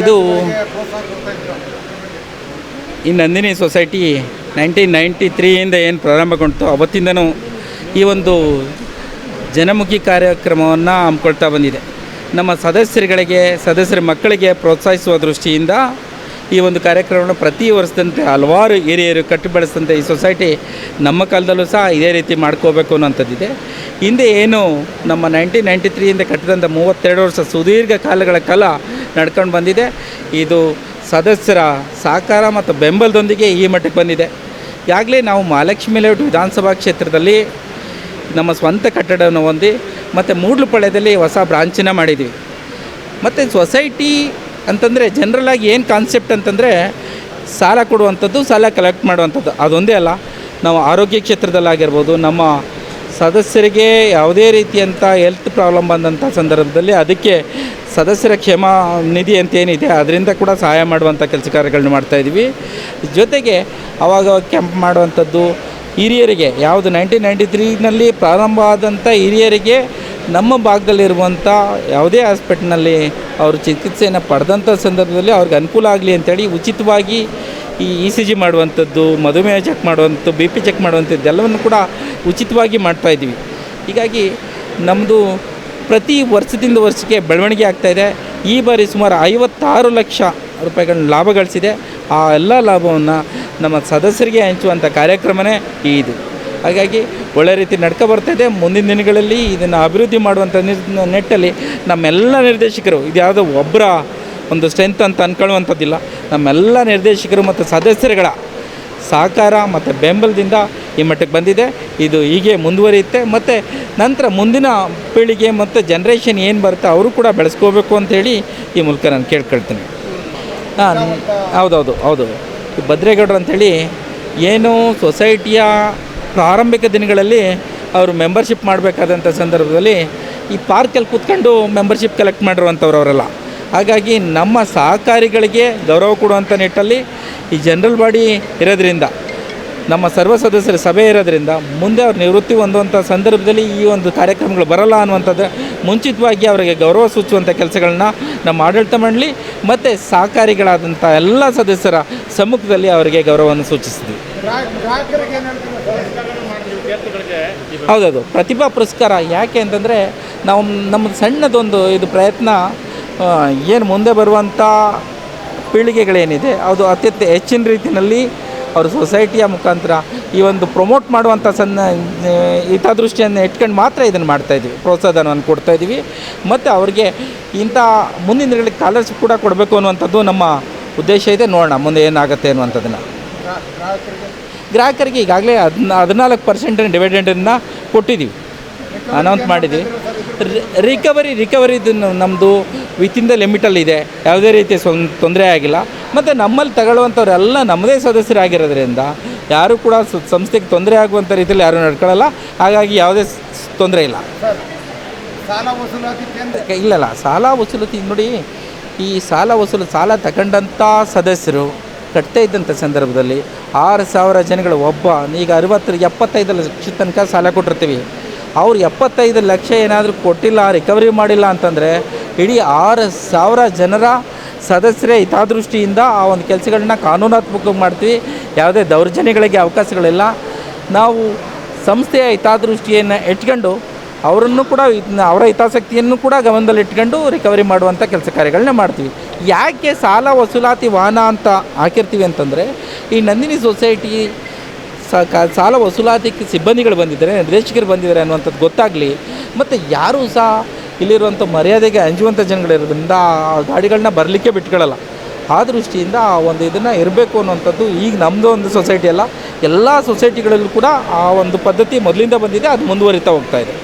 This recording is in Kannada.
ಇದು ಈ ನಂದಿನಿ ಸೊಸೈಟಿ ನೈನ್ಟೀನ್ ನೈಂಟಿ ತ್ರೀಯಿಂದ ಏನು ಪ್ರಾರಂಭಗೊಂಡು ಅವತ್ತಿಂದನೂ ಈ ಒಂದು ಜನಮುಖಿ ಕಾರ್ಯಕ್ರಮವನ್ನು ಹಮ್ಮಿಕೊಳ್ತಾ ಬಂದಿದೆ. ನಮ್ಮ ಸದಸ್ಯರುಗಳಿಗೆ ಸದಸ್ಯರ ಮಕ್ಕಳಿಗೆ ಪ್ರೋತ್ಸಾಹಿಸುವ ದೃಷ್ಟಿಯಿಂದ ಈ ಒಂದು ಕಾರ್ಯಕ್ರಮವನ್ನು ಪ್ರತಿ ವರ್ಷದಂತೆ ಹಲವಾರು ಹಿರಿಯರು ಕಟ್ಟಿ ಬೆಳೆಸಿದಂಥ ಈ ಸೊಸೈಟಿ ನಮ್ಮ ಕಾಲದಲ್ಲೂ ಸಹ ಇದೇ ರೀತಿ ಮಾಡ್ಕೋಬೇಕು ಅನ್ನೋಂಥದ್ದಿದೆ ಹಿಂದೆ ಏನು ನಮ್ಮ ನೈನ್ಟೀನ್ ನೈಂಟಿ ತ್ರೀಯಿಂದ ಕಟ್ಟಿದಂಥ ಮೂವತ್ತೆರಡು ವರ್ಷ ಸುದೀರ್ಘ ಕಾಲಗಳ ಕಾಲ ನಡ್ಕೊಂಡು ಬಂದಿದೆ. ಇದು ಸದಸ್ಯರ ಸಹಕಾರ ಮತ್ತು ಬೆಂಬಲದೊಂದಿಗೆ ಈ ಮಟ್ಟಕ್ಕೆ ಬಂದಿದೆ. ಈಗಾಗಲೇ ನಾವು ಮಹಾಲಕ್ಷ್ಮಿ ಲೇಔಟ್ ವಿಧಾನಸಭಾ ಕ್ಷೇತ್ರದಲ್ಲಿ ನಮ್ಮ ಸ್ವಂತ ಕಟ್ಟಡವನ್ನು ಹೊಂದಿ ಮತ್ತು ಮೂಡ್ಲುಪಾಳ್ಯದಲ್ಲಿ ಹೊಸ ಬ್ರಾಂಚನ್ನು ಮಾಡಿದ್ವಿ. ಮತ್ತು ಸೊಸೈಟಿ ಅಂತಂದರೆ ಜನರಲಾಗಿ ಏನು ಕಾನ್ಸೆಪ್ಟ್ ಅಂತಂದರೆ ಸಾಲ ಕೊಡುವಂಥದ್ದು, ಸಾಲ ಕಲೆಕ್ಟ್ ಮಾಡುವಂಥದ್ದು. ಅದೊಂದೇ ಅಲ್ಲ, ನಾವು ಆರೋಗ್ಯ ಕ್ಷೇತ್ರದಲ್ಲಾಗಿರ್ಬೋದು, ನಮ್ಮ ಸದಸ್ಯರಿಗೆ ಯಾವುದೇ ರೀತಿಯಂಥ ಹೆಲ್ತ್ ಪ್ರಾಬ್ಲಮ್ ಬಂದಂಥ ಸಂದರ್ಭದಲ್ಲಿ ಅದಕ್ಕೆ ಸದಸ್ಯರ ಕ್ಷೇಮ ನಿಧಿ ಅಂತ ಏನಿದೆ, ಅದರಿಂದ ಕೂಡ ಸಹಾಯ ಮಾಡುವಂಥ ಕೆಲಸ ಕಾರ್ಯಗಳನ್ನ ಮಾಡ್ತಾಯಿದ್ವಿ ಜೊತೆಗೆ ಅವಾಗ ಕ್ಯಾಂಪ್ ಮಾಡುವಂಥದ್ದು, ಹಿರಿಯರಿಗೆ ಯಾವುದು ನೈನ್ಟೀನ್ ನೈಂಟಿ ತ್ರೀನಲ್ಲಿ ಪ್ರಾರಂಭ ಆದಂಥ ಹಿರಿಯರಿಗೆ ನಮ್ಮ ಭಾಗದಲ್ಲಿರುವಂಥ ಯಾವುದೇ ಹಾಸ್ಪಿಟ್ಲ್ನಲ್ಲಿ ಅವರು ಚಿಕಿತ್ಸೆಯನ್ನು ಪಡೆದಂಥ ಸಂದರ್ಭದಲ್ಲಿ ಅವ್ರಿಗೆ ಅನುಕೂಲ ಆಗಲಿ ಅಂತೇಳಿ ಉಚಿತವಾಗಿ ಈ ಇ ಸಿ ಜಿ ಮಾಡುವಂಥದ್ದು, ಮಧುಮೇಹ ಚೆಕ್ ಮಾಡುವಂಥದ್ದು, ಬಿ ಪಿ ಚೆಕ್ ಮಾಡುವಂಥದ್ದು ಎಲ್ಲವನ್ನು ಕೂಡ ಉಚಿತವಾಗಿ ಮಾಡ್ತಾಯಿದ್ವಿ ಹೀಗಾಗಿ ನಮ್ಮದು ಪ್ರತಿ ವರ್ಷದಿಂದ ವರ್ಷಕ್ಕೆ ಬೆಳವಣಿಗೆ ಆಗ್ತಾಯಿದೆ ಈ ಬಾರಿ ಸುಮಾರು ಐವತ್ತಾರು ಲಕ್ಷ ರೂಪಾಯಿಗಳನ್ನ ಲಾಭ ಗಳಿಸಿದೆ. ಆ ಎಲ್ಲ ಲಾಭವನ್ನು ನಮ್ಮ ಸದಸ್ಯರಿಗೆ ಹಂಚುವಂಥ ಕಾರ್ಯಕ್ರಮವೇ ಇದು. ಹಾಗಾಗಿ ಒಳ್ಳೆ ರೀತಿ ನಡ್ಕೊ ಬರ್ತಾಯಿದೆ ಮುಂದಿನ ದಿನಗಳಲ್ಲಿ ಇದನ್ನು ಅಭಿವೃದ್ಧಿ ಮಾಡುವಂಥ ನೆಟ್ಟಲ್ಲಿ ನಮ್ಮೆಲ್ಲ ನಿರ್ದೇಶಕರು, ಇದು ಯಾವುದೋ ಒಬ್ಬರ ಒಂದು ಸ್ಟ್ರೆಂತ್ ಅಂತ ಅಂದ್ಕೊಳ್ಳುವಂಥದ್ದಿಲ್ಲ ನಮ್ಮೆಲ್ಲ ನಿರ್ದೇಶಕರು ಮತ್ತು ಸದಸ್ಯರುಗಳ ಸಹಕಾರ ಮತ್ತು ಬೆಂಬಲದಿಂದ ಈ ಮಟ್ಟಕ್ಕೆ ಬಂದಿದೆ. ಇದು ಹೀಗೆ ಮುಂದುವರಿಯುತ್ತೆ. ಮತ್ತು ನಂತರ ಮುಂದಿನ ಪೀಳಿಗೆ ಮತ್ತು ಜನ್ರೇಷನ್ ಏನು ಬರುತ್ತೆ ಅವರು ಕೂಡ ಬೆಳೆಸ್ಕೋಬೇಕು ಅಂತೇಳಿ ಈ ಮೂಲಕ ನಾನು ಕೇಳ್ಕೊಳ್ತೀನಿ. ಹಾಂ ಹೌದೌದು, ಹೌದು. ಭದ್ರೇಗೌಡರು ಅಂಥೇಳಿ ಏನು ಸೊಸೈಟಿಯ ಪ್ರಾರಂಭಿಕ ದಿನಗಳಲ್ಲಿ ಅವರು ಮೆಂಬರ್ಶಿಪ್ ಮಾಡಬೇಕಾದಂಥ ಸಂದರ್ಭದಲ್ಲಿ ಈ ಪಾರ್ಕಲ್ಲಿ ಕೂತ್ಕೊಂಡು ಮೆಂಬರ್ಶಿಪ್ ಕಲೆಕ್ಟ್ ಮಾಡಿರುವಂಥವ್ರು ಅವರೆಲ್ಲ ಹಾಗಾಗಿ ನಮ್ಮ ಸಹಕಾರಿಗಳಿಗೆ ಗೌರವ ಕೊಡುವಂಥ ನಿಟ್ಟಲ್ಲಿ ಈ ಜನರಲ್ ಬಾಡಿ ಇರೋದ್ರಿಂದ ನಮ್ಮ ಸರ್ವ ಸದಸ್ಯರ ಸಭೆ ಇರೋದ್ರಿಂದ ಮುಂದೆ ಅವ್ರ ನಿವೃತ್ತಿ ಹೊಂದುವಂಥ ಸಂದರ್ಭದಲ್ಲಿ ಈ ಒಂದು ಕಾರ್ಯಕ್ರಮಗಳು ಬರಲ್ಲ ಅನ್ನುವಂಥದ್ದು ಮುಂಚಿತವಾಗಿ ಅವರಿಗೆ ಗೌರವ ಸೂಚಿಸುವಂಥ ಕೆಲಸಗಳನ್ನ ನಮ್ಮ ಆಡಳಿತ ಮಂಡಳಿ ಮತ್ತು ಸಹಕಾರಿಗಳಾದಂಥ ಎಲ್ಲ ಸದಸ್ಯರ ಸಮ್ಮುಖದಲ್ಲಿ ಅವರಿಗೆ ಗೌರವವನ್ನು ಸೂಚಿಸಿದ್ವಿ ಹೌದೌದು. ಪ್ರತಿಭಾ ಪುರಸ್ಕಾರ ಯಾಕೆ ಅಂತಂದರೆ ನಾವು ನಮ್ಮ ಸಣ್ಣದೊಂದು ಇದು ಪ್ರಯತ್ನ ಏನು ಮುಂದೆ ಬರುವಂಥ ಪೀಳಿಗೆಗಳೇನಿದೆ, ಅದು ಅತ್ಯಂತ ಹೆಚ್ಚಿನ ರೀತಿಯಲ್ಲಿ ಅವರು ಸೊಸೈಟಿಯ ಮುಖಾಂತರ ಈ ಒಂದು ಪ್ರಮೋಟ್ ಮಾಡುವಂಥ ಸಣ್ಣ ಹಿತದೃಷ್ಟಿಯನ್ನು ಇಟ್ಕೊಂಡು ಮಾತ್ರ ಇದನ್ನು ಮಾಡ್ತಾಯಿದ್ವಿ ಪ್ರೋತ್ಸಾಹಧನವನ್ನು ಕೊಡ್ತಾಯಿದ್ವಿ ಮತ್ತು ಅವ್ರಿಗೆ ಇಂಥ ಮುಂದಿನ ದಿನಗಳಿಗೆ ಸ್ಕಾಲರ್ಶಿಪ್ ಕೂಡ ಕೊಡಬೇಕು ಅನ್ನುವಂಥದ್ದು ನಮ್ಮ ಉದ್ದೇಶ ಇದೆ. ನೋಡೋಣ, ಮುಂದೆ ಏನಾಗುತ್ತೆ ಅನ್ನುವಂಥದ್ದನ್ನು. ಗ್ರಾಹಕರಿಗೆ ಗ್ರಾಹಕರಿಗೆ ಈಗಾಗಲೇ ಹದಿನ, ಹದಿನಾಲ್ಕು ಪರ್ಸೆಂಟ್ ಡಿವಿಡೆಂಡನ್ನು ಕೊಟ್ಟಿದ್ದೀವಿ. ಅನೌನ್ಸ್ ಮಾಡಿದ್ದೀವಿ. ರಿಕವರಿ ರಿಕವರಿದು ನಮ್ಮದು ವಿತಿನ್ ದ ಲಿಮಿಟಲ್ಲಿದೆ ಯಾವುದೇ ರೀತಿಯ ತೊಂದರೆ ಆಗಿಲ್ಲ. ಮತ್ತು ನಮ್ಮಲ್ಲಿ ತಗೊಳ್ಳುವಂಥವ್ರೆಲ್ಲ ನಮ್ಮದೇ ಸದಸ್ಯರಾಗಿರೋದ್ರಿಂದ ಯಾರು ಕೂಡ ಸಂಸ್ಥೆಗೆ ತೊಂದರೆ ಆಗುವಂಥ ರೀತಿಯಲ್ಲಿ ಯಾರೂ ನಡ್ಕೊಳ್ಳಲ್ಲ. ಹಾಗಾಗಿ ಯಾವುದೇ ತೊಂದರೆ ಇಲ್ಲ. ಸಾಲ ವಸೂಲಾತಿ ಇಲ್ಲಲ್ಲ ಸಾಲ ವಸೂಲಾತಿ ನೋಡಿ ಈ ಸಾಲ ವಸೂಲು ಸಾಲ ತಗೊಂಡಂಥ ಸದಸ್ಯರು ಕಟ್ತಾ ಇದ್ದಂಥ ಸಂದರ್ಭದಲ್ಲಿ ಆರು ಸಾವಿರ ಜನಗಳು ಒಬ್ಬ ಈಗ ಅರವತ್ತು ಎಪ್ಪತ್ತೈದು ಲಕ್ಷ ತನಕ ಸಾಲ ಕೊಟ್ಟಿರ್ತೀವಿ. ಅವ್ರು ಎಪ್ಪತ್ತೈದು ಲಕ್ಷ ಏನಾದರೂ ಕೊಟ್ಟಿಲ್ಲ ರಿಕವರಿ ಮಾಡಿಲ್ಲ ಅಂತಂದರೆ ಇಡೀ ಆರು ಸಾವಿರ ಜನರ ಸದಸ್ಯರೇ ಹಿತಾದೃಷ್ಟಿಯಿಂದ ಆ ಒಂದು ಕೆಲಸಗಳನ್ನ ಕಾನೂನಾತ್ಮಕವಾಗಿ ಮಾಡ್ತೀವಿ. ಯಾವುದೇ ದೌರ್ಜನ್ಯಗಳಿಗೆ ಅವಕಾಶಗಳಿಲ್ಲ. ನಾವು ಸಂಸ್ಥೆಯ ಹಿತಾದೃಷ್ಟಿಯನ್ನು ಇಟ್ಕೊಂಡು ಅವರನ್ನು ಕೂಡ ಅವರ ಹಿತಾಸಕ್ತಿಯನ್ನು ಕೂಡ ಗಮನದಲ್ಲಿ ಇಟ್ಕೊಂಡು ರಿಕವರಿ ಮಾಡುವಂಥ ಕೆಲಸ ಕಾರ್ಯಗಳನ್ನ ಮಾಡ್ತೀವಿ. ಯಾಕೆ ಸಾಲ ವಸೂಲಾತಿ ವಾಹನ ಅಂತ ಹಾಕಿರ್ತೀವಿ ಅಂತಂದರೆ, ಈ ನಂದಿನಿ ಸೊಸೈಟಿ ಸಾಲ ವಸೂಲಾತಿ ಸಿಬ್ಬಂದಿಗಳು ಬಂದಿದ್ದಾರೆ, ನಿರ್ದೇಶಕರು ಬಂದಿದ್ದಾರೆ ಅನ್ನುವಂಥದ್ದು ಗೊತ್ತಾಗಲಿ. ಮತ್ತು ಯಾರೂ ಸಹ ಇಲ್ಲಿರುವಂಥ ಮರ್ಯಾದೆಗೆ ಅಂಜುವಂಥ ಜನಗಳಿರೋದ್ರಿಂದ ಆ ಗಾಡಿಗಳನ್ನ ಬರಲಿಕ್ಕೆ ಬಿಟ್ಕೊಳ್ಳಲ್ಲ ಆ ದೃಷ್ಟಿಯಿಂದ ಆ ಒಂದು ಇದನ್ನು ಇರಬೇಕು ಅನ್ನುವಂಥದ್ದು ಈಗ ನಮ್ಮದು ಒಂದು ಸೊಸೈಟಿ ಅಲ್ಲ ಎಲ್ಲ ಸೊಸೈಟಿಗಳಲ್ಲೂ ಕೂಡ ಆ ಒಂದು ಪದ್ಧತಿ ಮೊದಲಿಂದ ಬಂದಿದೆ, ಅದು ಮುಂದುವರಿತಾ ಹೋಗ್ತಾ ಇದೆ.